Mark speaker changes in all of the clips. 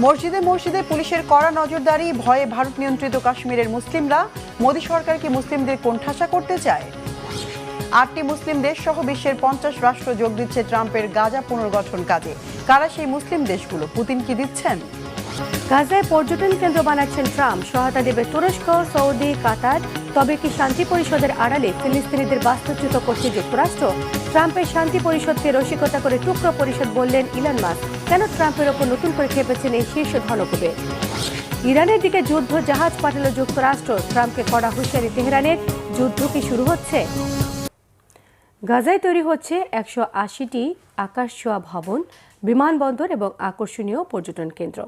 Speaker 1: মসজিদে মসজিদে পুলিশের কড়া নজরদারি, ভয়ে ভারত নিয়ন্ত্রিত কাশ্মীরের মুসলিমরা। মোদী সরকার কি মুসলিমদের কোণঠাসা করতে চায়? আটটি মুসলিম দেশ সহ বিশ্বের পঞ্চাশ রাষ্ট্র যোগ দিচ্ছে ট্রাম্পের গাজা পুনর্গঠন কাজে। কারা সেই মুসলিম দেশগুলো? পুতিন কি দিচ্ছেন?
Speaker 2: গাজায় পর্যটন কেন্দ্র বানাচ্ছেন ট্রাম্প। সহায়তা দেবে তুরস্ক, সৌদি, কাতার। তবে কি শান্তি পরিষদের আড়ালে ফিলিস্তিনিদের বাস্তুচ্যুত করছে যুক্তরাষ্ট্র? ট্রাম্পের শান্তি পরিষদকে রসিকতা করে টুকরো পরিষদ বললেন ইলন মাস কেন ট্রাম্পের ওপর নতুন করে খেপেছেন এই শীর্ষ ধনকুবে ইরানের দিকে যুদ্ধ জাহাজ পাঠালো যুক্তরাষ্ট্র। ট্রাম্পকে কড়া হুঁশিয়ারি তেহরানের। যুদ্ধ কি শুরু হচ্ছে? গাজায় তৈরি হচ্ছে একশো আশিটি আকাশ ছোঁয়া ভবন, বিমানবন্দর এবং আকর্ষণীয় পর্যটন কেন্দ্র।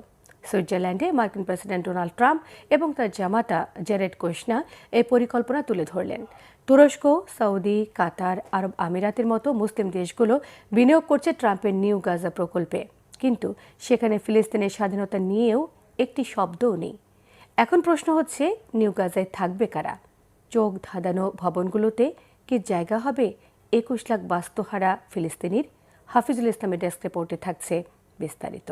Speaker 2: সুইজারল্যান্ডে মার্কিন প্রেসিডেন্ট ডোনাল্ড ট্রাম্প এবং তার জামাতা জেরেড কোশনা এই পরিকল্পনা তুলে ধরলেন। তুরস্ক, সৌদি, কাতার, আরব আমিরাতের মতো মুসলিম দেশগুলো বিনিয়োগ করছে ট্রাম্পের নিউ গাজা প্রকল্পে। কিন্তু সেখানে ফিলিস্তিনের স্বাধীনতা নিয়েও একটি শব্দও নেই। এখন প্রশ্ন হচ্ছে, নিউ গাজায় থাকবে কারা? চোখ ধাঁধানো ভবনগুলোতে কি জায়গা হবে? একুশ লাখ বাস্তুহারা ফিলিস্তিনির। হাফিজুল ইসলামের ডেস্ক রিপোর্টে থাকছে বিস্তারিত।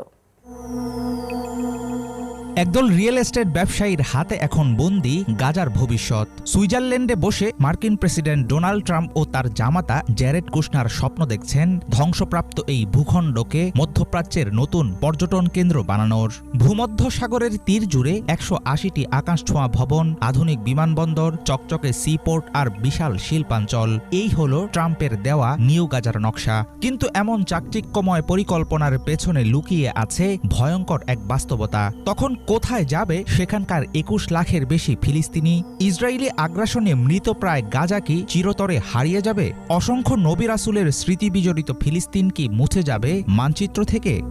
Speaker 3: একদল রিয়েল এস্টেট ব্যবসায়ীর হাতে এখন বন্দি গাজার ভবিষ্যৎ। সুইজারল্যান্ডে বসে মার্কিন প্রেসিডেন্ট ডোনাল্ড ট্রাম্প ও তার জামাতা জ্যারেড কুশনার স্বপ্ন দেখছেন ধ্বংসপ্রাপ্ত এই ভূখণ্ডকে মধ্যপ্রাচ্যের নতুন পর্যটন কেন্দ্র বানানোর। ভূমধ্য সাগরের তীর জুড়ে একশো আশিটি আকাশ ছোঁয়া ভবন, আধুনিক বিমানবন্দর, চকচকে সিপোর্ট আর বিশাল শিল্পাঞ্চল। এই হল ট্রাম্পের দেওয়া নিউ গাজার নকশা। কিন্তু এমন চাকচিক্যময় পরিকল্পনার পেছনে লুকিয়ে আছে ভয়ঙ্কর এক বাস্তবতা। তখন কোথায় যাবে সেখানকার একুশ লাখের বেশি ফিলিস্তিনি? ইসরায়েলি আগ্রাসনে মৃতপ্রায় গাজা কি চিরতরে হারিয়ে যাবে? অসংখ্য নবী রাসুলের স্মৃতি বিজড়িত ফিলিস্তিন কি মুছে যাবে? মানচিত্র থেকে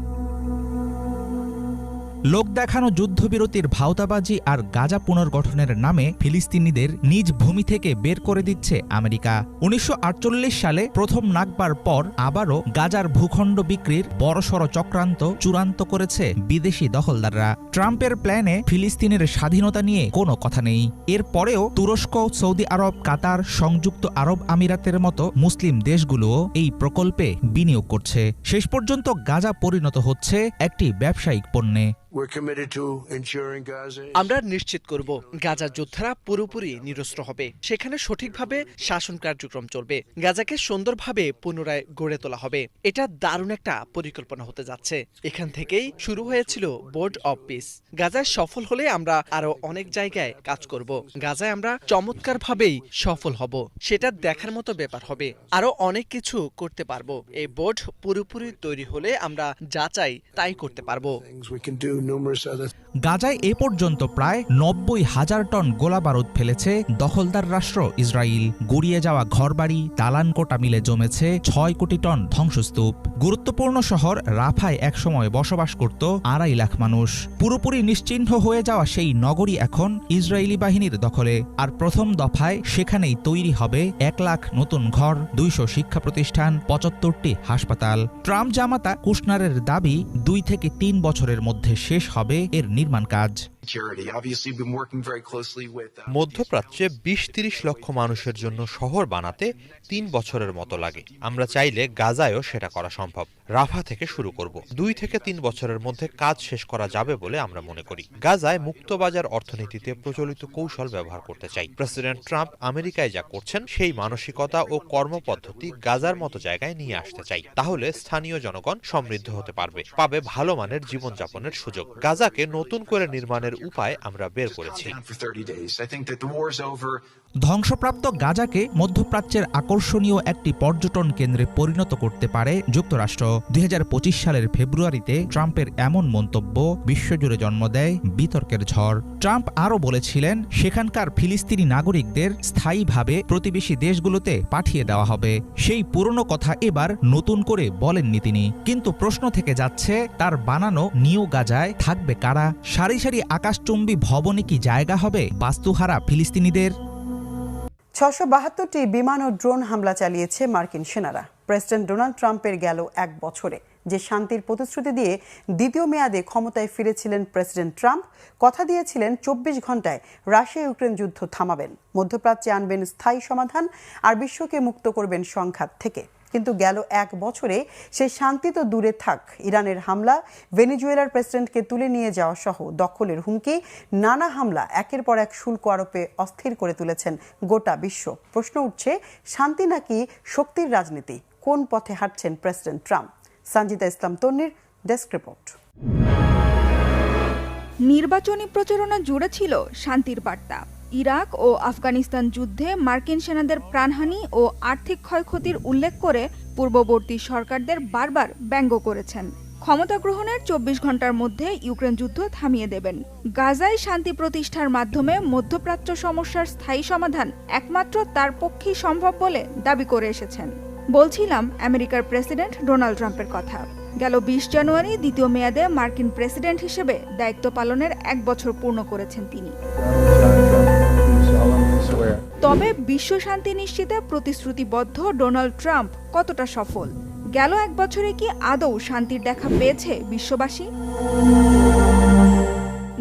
Speaker 3: লোক দেখানো যুদ্ধবিরতির ভাওতাবাজি আর গাজা পুনর্গঠনের নামে ফিলিস্তিনিদের নিজ ভূমি থেকে বের করে দিচ্ছে আমেরিকা। উনিশশো আটচল্লিশ সালে প্রথম নাগবার পর আবারও গাজার ভূখণ্ড বিক্রির বড়সড় চক্রান্ত চূড়ান্ত করেছে বিদেশি দখলদাররা। ট্রাম্পের প্ল্যানে ফিলিস্তিনের স্বাধীনতা নিয়ে কোনো কথা নেই। এরপরেও তুরস্ক, সৌদি আরব, কাতার, সংযুক্ত আরব আমিরাতের মতো মুসলিম দেশগুলোও এই প্রকল্পে বিনিয়োগ করছে। শেষ পর্যন্ত গাজা পরিণত হচ্ছে একটি ব্যবসায়িক পণ্যে।
Speaker 4: আমরা নিশ্চিত করব গাজার যোদ্ধারা পুরোপুরি নিরস্ত্র হবে। সেখানে সঠিকভাবে শাসন কার্যক্রম চলবে। গাজাকে সুন্দরভাবে পুনরায় গড়ে তোলা হবে। এটা দারুণ একটা পরিকল্পনা হতে যাচ্ছে। এখান থেকেই শুরু হয়েছিল বোর্ড অব পিস গাজায় সফল হলে আমরা আরও অনেক জায়গায় কাজ করব। গাজায় আমরা চমৎকারভাবেই সফল হব। সেটা দেখার মতো ব্যাপার হবে। আরও অনেক কিছু করতে পারব। এই বোর্ড পুরোপুরি তৈরি হলে আমরা যা চাই তাই করতে পারব।
Speaker 3: গাজায় এ পর্যন্ত প্রায় নব্বই হাজার টন গোলাবারুদ ফেলেছে দখলদার রাষ্ট্র ইসরায়েল গড়িয়ে যাওয়া ঘরবাড়ি, দালান কোটা মিলে জমেছে ছয় কোটি টন ধ্বংসস্তূপ। গুরুত্বপূর্ণ শহর রাফায় একসময় বসবাস করত আড়াই লাখ মানুষ। পুরোপুরি নিশ্চিহ্ন হয়ে যাওয়া সেই নগরী এখন ইসরায়েলি বাহিনীর দখলে। আর প্রথম দফায় সেখানেই তৈরি হবে এক লাখ নতুন ঘর, দুইশো শিক্ষা প্রতিষ্ঠান, পঁচাত্তরটি হাসপাতাল। ট্রাম্প জামাতা কুশনারের দাবি দুই থেকে তিন বছরের মধ্যে শেষ হবে এর নির্মাণ কাজ।
Speaker 5: Uh,
Speaker 6: মধ্যপ্রাচ্যে বিশ তিরিশ লক্ষ মানুষের জন্য শহর বানাতে তিন বছরের মতো লাগে। আমরা চাইলে গাজায়ও সেটা করা সম্ভব। রাফা থেকে শুরু করব। দুই থেকে তিন বছরের মধ্যে কাজ শেষ করা যাবে বলে আমরা মনে করি। গাজায় মুক্তবাজার অর্থনীতিতে প্রচলিত কৌশল ব্যবহার করতে চাই। প্রেসিডেন্ট ট্রাম্প আমেরিকায় যা করছেন সেই মানসিকতা ও কর্মপদ্ধতি গাজার মতো জায়গায় নিয়ে আসতে চাই। তাহলে স্থানীয় জনগণ সমৃদ্ধ হতে পারবে পাবে ভালো মানের জীবনযাপনের সুযোগ। গাজাকে নতুন করে নির্মাণের উপায় আমরা বের করেছি।
Speaker 5: down for 30 days. I think that the war's over.
Speaker 3: ধ্বংসপ্রাপ্ত গাজাকে মধ্যপ্রাচ্যের আকর্ষণীয় একটি পর্যটন কেন্দ্রে পরিণত করতে পারে যুক্তরাষ্ট্র। দুই সালের ফেব্রুয়ারিতে ট্রাম্পের এমন মন্তব্য বিশ্বজুড়ে জন্ম দেয় বিতর্কের ঝড়। ট্রাম্প আরও বলেছিলেন সেখানকার ফিলিস্তিনি নাগরিকদের স্থায়ীভাবে প্রতিবেশী দেশগুলোতে পাঠিয়ে দেওয়া হবে। সেই পুরনো কথা এবার নতুন করে বলেননি তিনি। কিন্তু প্রশ্ন থেকে যাচ্ছে তার বানানো নিউ গাজায় থাকবে কারা? সারি সারি আকাশচুম্বী ভবনে কি জায়গা হবে? বাস্তুহারা, ফিলিস্তিনিদের।
Speaker 1: ছশো বাহাত্তরটি বিমান ও ড্রোন হামলা চালিয়েছে মার্কিন সেনারা। প্রেসিডেন্ট ডোনাল্ড ট্রাম্পের গেল এক বছরে, যে শান্তির প্রতিশ্রুতি দিয়ে দ্বিতীয় মেয়াদে ক্ষমতায় ফিরেছিলেন প্রেসিডেন্ট ট্রাম্প, কথা দিয়েছিলেন চব্বিশ ঘন্টায় রাশিয়া ইউক্রেন যুদ্ধ থামাবেন। মধ্যপ্রাচ্যে আনবেন স্থায়ী সমাধান আর বিশ্বকে মুক্ত করবেন সংঘাত থেকে। কিন্তু গেল এক বছরে সেই শান্তি তো দূরে থাক। ইরানের হামলা, ভেনিজুয়েলার প্রেসিডেন্টকে তুলে নিয়ে যাওয়া সহ দখলের হুমকি, নানা হামলা একের পর এক শুল্ক আরোপে অস্থির করে তুলেছেন গোটা বিশ্ব। প্রশ্ন উঠছে, শান্তি নাকি শক্তির রাজনীতি? কোন পথে হাঁটছেন প্রেসিডেন্ট ট্রাম্প? সঞ্জিতা ইসলাম তন্নির ডেস্ক রিপোর্ট।
Speaker 7: নির্বাচনী প্রচারণা জুড়ে ছিল শান্তির বার্তা। ইরাক ও আফগানিস্তান যুদ্ধে মার্কিন সেনাদের প্রাণহানি ও আর্থিক ক্ষয়ক্ষতির উল্লেখ করে পূর্ববর্তী সরকারদের বারবার ব্যঙ্গ করেছেন। ক্ষমতা গ্রহণের চব্বিশ ঘণ্টার মধ্যে ইউক্রেন যুদ্ধ থামিয়ে দেবেন। গাজায় শান্তি প্রতিষ্ঠার মাধ্যমে মধ্যপ্রাচ্য সমস্যার স্থায়ী সমাধান একমাত্র তার পক্ষেই সম্ভব বলে দাবি করে এসেছেন। বলছিলাম আমেরিকার প্রেসিডেন্ট ডোনাল্ড ট্রাম্পের কথা। গেল বিশ জানুয়ারি দ্বিতীয় মেয়াদে মার্কিন প্রেসিডেন্ট হিসেবে দায়িত্ব পালনের এক বছর পূর্ণ করেছেন তিনি। তবে বিশ্ব শান্তি নিশ্চিতে প্রতিশ্রুতিবদ্ধ ডোনাল্ড ট্রাম্প কতটা সফল? গেল এক বছরে কি আদৌ শান্তির দেখা পেয়েছে বিশ্ববাসী?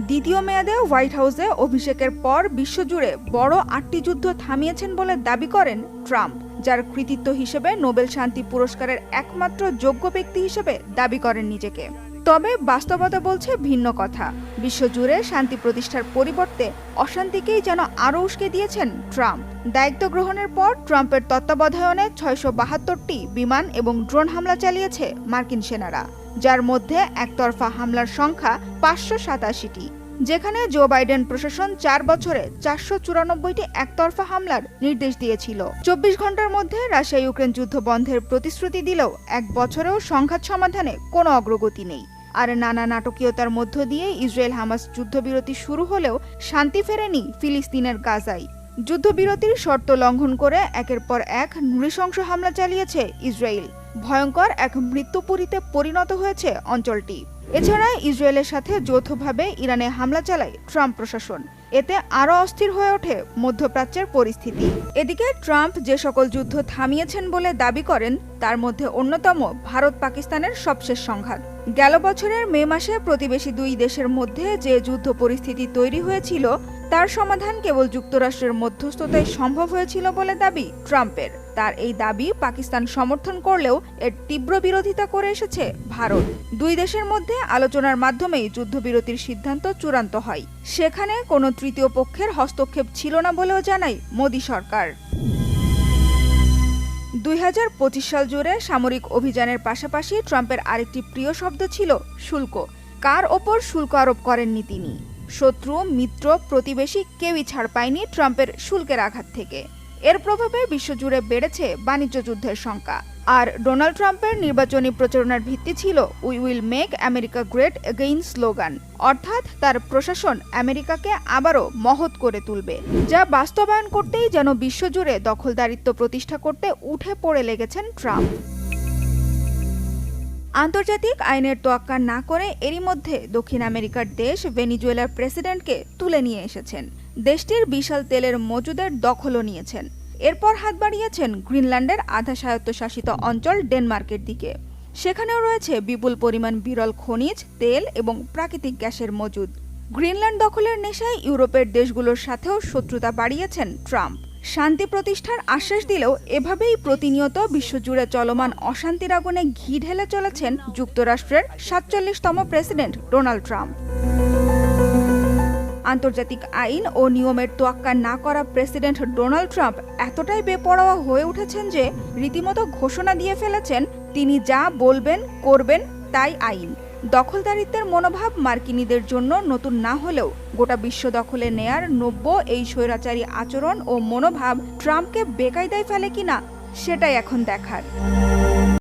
Speaker 7: দ্বিতীয় মেয়াদে হোয়াইট হাউসে অভিষেকের পর বিশ্বজুড়ে বড় আটটি যুদ্ধ থামিয়েছেন বলে দাবি করেন ট্রাম্প, যার কৃতিত্ব হিসেবে নোবেল শান্তি পুরস্কারের একমাত্র যোগ্য ব্যক্তি হিসেবে দাবি করেন নিজেকে। তবে বাস্তবতা বলছে ভিন্ন কথা। বিশ্বজুড়ে শান্তি প্রতিষ্ঠার পরিবর্তে অশান্তিকেই যেন আরও উস্কে দিয়েছেন ট্রাম্প। দায়িত্ব গ্রহণের পর ট্রাম্পের তত্ত্বাবধায়নে ছয়শো বাহাত্তরটি বিমান এবং ড্রোন হামলা চালিয়েছে মার্কিন সেনারা, যার মধ্যে একতরফা হামলার সংখ্যা পাঁচশো সাতাশিটি, যেখানে জো বাইডেন প্রশাসন চার বছরে চারশো চুরানব্বইটি একতরফা হামলার নির্দেশ দিয়েছিল। চব্বিশ ঘণ্টার মধ্যে রাশিয়া ইউক্রেন যুদ্ধ বন্ধের প্রতিশ্রুতি দিলেও এক বছরেও সংঘাত সমাধানে কোনো অগ্রগতি নেই। আর নানা নাটকীয়তার মধ্য দিয়ে ইসরায়েল হামাস যুদ্ধবিরতি শুরু হলেও শান্তি ফেরেনি ফিলিস্তিনের গাজায়। যুদ্ধবিরতির শর্ত লঙ্ঘন করে একের পর এক নৃশংস হামলা চালিয়েছে ইসরায়েল। ভয়ঙ্কর এক মৃত্যুপুরীতে পরিণত হয়েছে অঞ্চলটি। এছাড়া ইসরায়েলের সাথে যৌথভাবে ইরানে হামলা চালায় ট্রাম্প প্রশাসন। এতে আরও অস্থির হয়ে ওঠে মধ্যপ্রাচ্যের পরিস্থিতি। এদিকে ট্রাম্প যে সকল যুদ্ধ থামিয়েছেন বলে দাবি করেন, তার মধ্যে অন্যতম ভারত পাকিস্তানের সবশেষ সংঘাত। গেল বছরের মে মাসে প্রতিবেশী দুই দেশের মধ্যে যে যুদ্ধ পরিস্থিতি তৈরি হয়েছিল, তার সমাধান কেবল যুক্তরাষ্ট্রের মধ্যস্থতায় সম্ভব হয়েছিল বলে দাবি ট্রাম্পের। তার এই দাবি পাকিস্তান সমর্থন করলেও এর তীব্র বিরোধিতা করে এসেছে ভারত। দুই দেশের মধ্যে আলোচনার মাধ্যমেই যুদ্ধবিরতির সিদ্ধান্ত চূড়ান্ত হয়। সেখানে কোনো তৃতীয় পক্ষের হস্তক্ষেপ ছিল না বলেও জানায় মোদী সরকার। দুই হাজার পঁচিশ সাল জুড়ে সামরিক অভিযানের পাশাপাশি ট্রাম্পের আরেকটি প্রিয় শব্দ ছিল শুল্ক। কার ওপর শুল্ক আরোপ করেননি তিনি? শত্রু, মিত্র, প্রতিবেশী কেউই ছাড় পায়নি ট্রাম্পের শুল্কের আঘাত থেকে। এর প্রভাবে বিশ্বজুড়ে বেড়েছে বাণিজ্য যুদ্ধের সংখ্যা। আর ডোনাল্ড ট্রাম্পের নির্বাচনী প্রচারণার ভিত্তি ছিল we will make America great again slogan. অর্থাৎ তার প্রশাসন আমেরিকাকে আবারও মহৎ করে তুলবে, যা বাস্তবায়ন করতেই যেন বিশ্বজুড়ে দখলদারিত্ব প্রতিষ্ঠা করতে উঠে পড়ে লেগেছেন ট্রাম্প। আন্তর্জাতিক আইনের তোয়াক্কা না করে এরই মধ্যে দক্ষিণ আমেরিকার দেশ ভেনিজুয়েলার প্রেসিডেন্টকে তুলে নিয়ে এসেছেন। দেশটির বিশাল তেলের মজুদের দখলও নিয়েছেন। এরপর হাত বাড়িয়েছেন গ্রিনল্যান্ডের আধা স্বায়ত্তশাসিত অঞ্চল ডেনমার্কের দিকে। সেখানেও রয়েছে বিপুল পরিমাণ বিরল খনিজ, তেল এবং প্রাকৃতিক গ্যাসের মজুদ। গ্রিনল্যান্ড দখলের নেশায় ইউরোপের দেশগুলোর সাথেও শত্রুতা বাড়িয়েছেন ট্রাম্প। শান্তি প্রতিষ্ঠার আশ্বাস দিলেও এভাবেই প্রতিনিয়ত বিশ্বজুড়ে চলমান অশান্তির আগুনে ঘি ঢেলে চলেছেন যুক্তরাষ্ট্রের সাতচল্লিশতম প্রেসিডেন্ট ডোনাল্ড ট্রাম্প। আন্তর্জাতিক আইন ও নিয়মের তোয়াক্কা না করা প্রেসিডেন্ট ডোনাল্ড ট্রাম্প এতটাই বেপরোয়া হয়ে উঠেছেন যে রীতিমতো ঘোষণা দিয়ে ফেলেছেন, তিনি যা বলবেন, করবেন তাই আইন। দখলদারিত্বের মনোভাব মার্কিনীদের জন্য নতুন না হলেও গোটা বিশ্ব দখলে নেয়ার নব্য এই স্বৈরাচারী আচরণ ও মনোভাব ট্রাম্পকে বেকায়দায় ফেলে কিনা, সেটাই এখন দেখার।